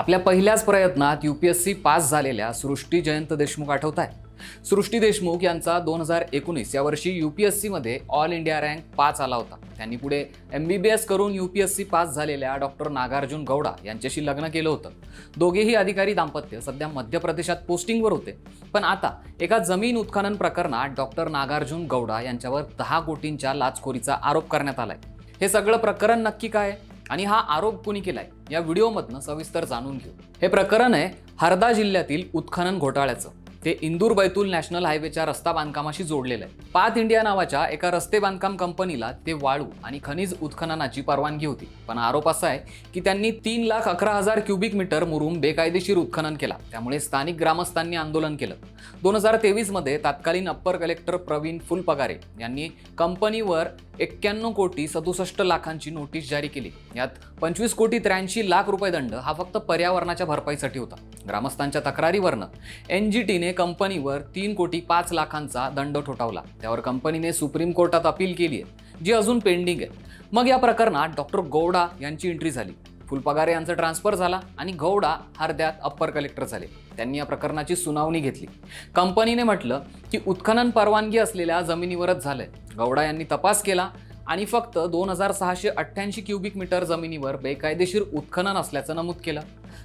आपल्या पहिल्याच प्रयत्नात U P S C pass झालेल्या सृष्टी जयंत देशमुख आठवत आहे सृष्टी देशमुख यांचा दोन हजार एकोणीस या वर्षी यू पी एस सीमध्ये ऑल इंडिया रँक पाच आला होता. त्यांनी पुढे एम बी बी एस करून U P S C pass झालेल्या डॉक्टर नागार्जुन गौडा यांच्याशी लग्न केलं होतं. दोघेही अधिकारी दाम्पत्य सध्या मध्य प्रदेशात पोस्टिंगवर होते. पण आता एका जमीन उत्खनन प्रकरणात डॉक्टर नागार्जुन गौडा यांच्यावर दहा कोटींच्या लाचखोरीचा आरोप करण्यात आलाय. हे सगळं प्रकरण नक्की काय? आहे? आणि हा आरोप कुणी केलाय? या व्हिडिओमधनं सविस्तर जाणून घेऊ. हे प्रकरण आहे हरदा जिल्ह्यातील उत्खनन घोटाळ्याचं. ते इंदूर बैतूल नॅशनल हायवेच्या रस्ता बांधकामाशी जोडलेलं आहे. पाथ इंडिया नावाच्या एका रस्ते बांधकाम कंपनीला ते वाळू आणि खनिज उत्खननाची परवानगी होती. पण आरोप असा आहे की त्यांनी तीन लाख अकरा हजार क्युबिक मीटर मुरुम बेकायदेशीर उत्खनन केला. त्यामुळे स्थानिक ग्रामस्थांनी आंदोलन केलं. दोन हजार तेवीसमध्ये तत्कालीन अप्पर कलेक्टर प्रवीण फुलपगारे यांनी कंपनीवर एक्क्याण्णव कोटी सदुसष्ट लाखांची नोटीस जारी केली. यात पंचवीस कोटी त्र्याऐंशी लाख रुपये दंड हा फक्त पर्यावरणाच्या भरपाईसाठी होता. ग्रामस्थांच्या तक्रारीवरनं एन जी टीने कंपनीवर तीन कोटी पाच लाखांचा दंड ठोठावला. त्यावर कंपनीने सुप्रीम कोर्टात अपील केली आहे जी अजून पेंडिंग आहे. मग या प्रकरणात डॉक्टर गौडा यांची एंट्री झाली. फुलपगारे यांचा ट्रान्सफर झाला आणि गौडा हरद्यात अप्पर कलेक्टर झाले. त्यांनी या प्रकरणाची सुनावणी घेतली. कंपनीने म्हटलं की उत्खनन परवानगी असलेल्या जमिनीवरच झालंय. गौडा यांनी तपास केला आणि फक्त दोन हजार सहाशे अठ्ठ्याऐंशी क्युबिक मीटर जमिनीवर बेकायदेशीर उत्खनन असल्याचं नमूद केलं.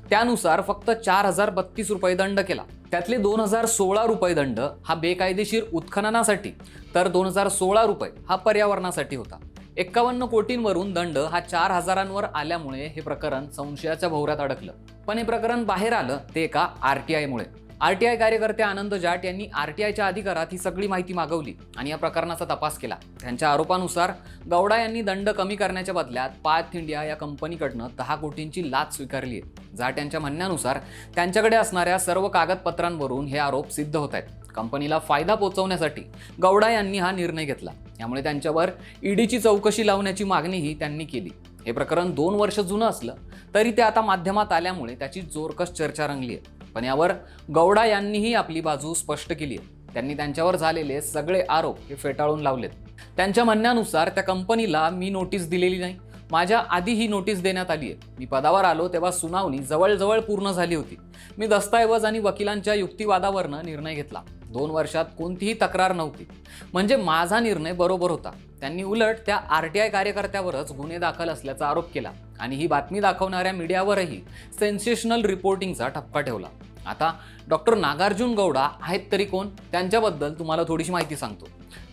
त्यानुसार फक्त चार हजार बत्तीस रुपये दंड केला. त्यातले दोन हजार सोळा रुपये दंड हा बेकायदेशीर उत्खननासाठी तर दोन हजार सोळा रुपये हा पर्यावरणासाठी होता. एक्कावन्न कोटींवरून दंड हा चार हजारांवर आल्यामुळे हे प्रकरण संशयाच्या भोवऱ्यात अडकलं. पण हे प्रकरण बाहेर आलं ते एका आरटीआयमुळे आरटीआय कार्यकर्ते आनंद जाट यांनी आरटीआयच्या अधिकारात ही सगळी माहिती मागवली आणि या प्रकरणाचा तपास केला. त्यांच्या आरोपानुसार गौडा यांनी दंड कमी करण्याच्या बदल्यात पाथ इंडिया या कंपनीकडनं दहा कोटींची लाच स्वीकारली आहे. जाट यांच्या म्हणण्यानुसार त्यांच्याकडे असणाऱ्या सर्व कागदपत्रांवरून हे आरोप सिद्ध होत आहेत. कंपनीला फायदा पोचवण्यासाठी गौडा यांनी हा निर्णय घेतला. यामुळे त्यांच्यावर ईडीची चौकशी लावण्याची मागणीही त्यांनी केली. हे प्रकरण दोन वर्ष जुनं असलं तरी ते आता माध्यमात आल्यामुळे त्याची जोरकस चर्चा रंगली आहे पण यावर गौडा यांनीही आपली बाजू स्पष्ट केली आहे त्यांनी त्यांच्यावर झालेले सगळे आरोप हे फेटाळून लावलेत. त्यांच्या म्हणण्यानुसार त्या कंपनीला मी नोटीस दिलेली नाही. माझ्या आधी ही नोटीस देण्यात आली आहे मी पदावर आलो तेव्हा सुनावणी जवळजवळ पूर्ण झाली होती. मी दस्तऐवज आणि वकिलांच्या युक्तिवादावरनं निर्णय घेतला. दोन वर्षात कोणतीही तक्रार नव्हती. म्हणजे माझा निर्णय बरोबर होता. त्यांनी उलट त्या आर टी आय कार्यकर्त्यावरच गुन्हे दाखल असल्याचा आरोप केला आणि ही बातमी दाखवणाऱ्या मीडियावरही सेन्सेशनल रिपोर्टिंगचा ठपका ठेवला. आता डॉक्टर नागार्जुन गौडा आहेत तरी कोण? त्यांच्याबद्दल तुम्हाला थोडीशी माहिती सांगतो.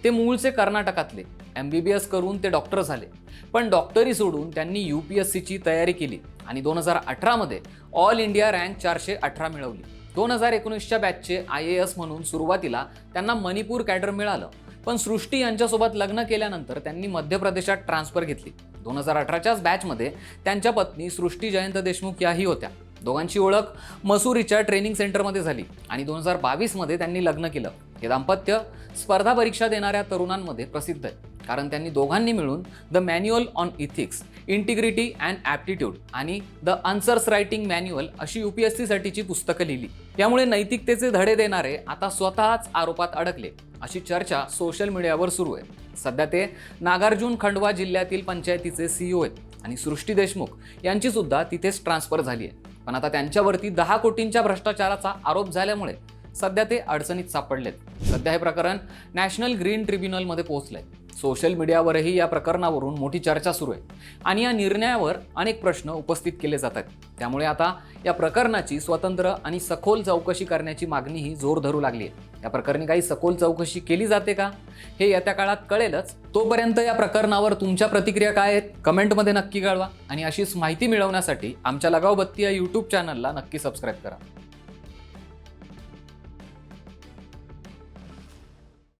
ते मूळचे कर्नाटकातले एम बी बी एस करून ते डॉक्टर झाले. पण डॉक्टरी सोडून त्यांनी यू पी एस सीची तयारी केली आणि दोन हजार अठरामध्ये ऑल इंडिया रँक चारशे अठरा मिळवली. दोन हजार एकोणीसच्या बॅचचे आय ए एस म्हणून सुरुवातीला त्यांना मणिपूर कॅडर मिळालं. पण सृष्टी यांच्यासोबत लग्न केल्यानंतर त्यांनी मध्य प्रदेशात ट्रान्सफर घेतली. दोन हजार अठराच्याच बॅचमध्ये त्यांच्या पत्नी सृष्टी जयंत देशमुख याही होत्या. दोघांची ओळख मसुरीच्या ट्रेनिंग सेंटरमध्ये झाली आणि दोन हजार बावीसमध्ये त्यांनी लग्न केलं. हे दाम्पत्य स्पर्धा परीक्षा देणाऱ्या तरुणांमध्ये प्रसिद्ध आहे. कारण त्यांनी दोघांनी मिळून the manual on ethics integrity and aptitude आणि द आन्सर्स रायटिंग मॅन्युअल अशी यू पी एस सीसाठीची पुस्तकं लिहिली. त्यामुळे नैतिकतेचे धडे देणारे आता स्वतःच आरोपात अडकले अशी चर्चा सोशल मीडियावर सुरू आहे. सध्या ते नागार्जुन खंडवा जिल्ह्यातील पंचायतीचे सीईओ आहेत आणि सृष्टी देशमुख यांची सुद्धा तिथेच ट्रान्सफर झाली आहे. पण आता त्यांच्यावरती दहा कोटींच्या भ्रष्टाचाराचा आरोप झाल्यामुळे सध्या ते अडचणीत सापडलेत. सध्या हे प्रकरण नॅशनल ग्रीन ट्रिब्युनलमध्ये पोहोचलंय. सोशल मीडियावरही या प्रकरणावरून मोठी चर्चा सुरू आहे. आणि या निर्णयावर अनेक प्रश्न उपस्थित केले जात आहेत. त्यामुळे आता या प्रकरणाची स्वतंत्र आणि सखोल चौकशी करण्याची मागणीही जोर धरू लागली आहे. या प्रकरणी काही सखोल चौकशी केली जाते का? हे येत्या काळात कळेलच. तोपर्यंत या प्रकरणावर तुमच्या प्रतिक्रिया काय आहेत? कमेंटमध्ये नक्की कळवा. आणि अशीच माहिती मिळवण्यासाठी आमच्या लगाव बत्ती या यूट्यूब चॅनलला नक्की सबस्क्राईब करा.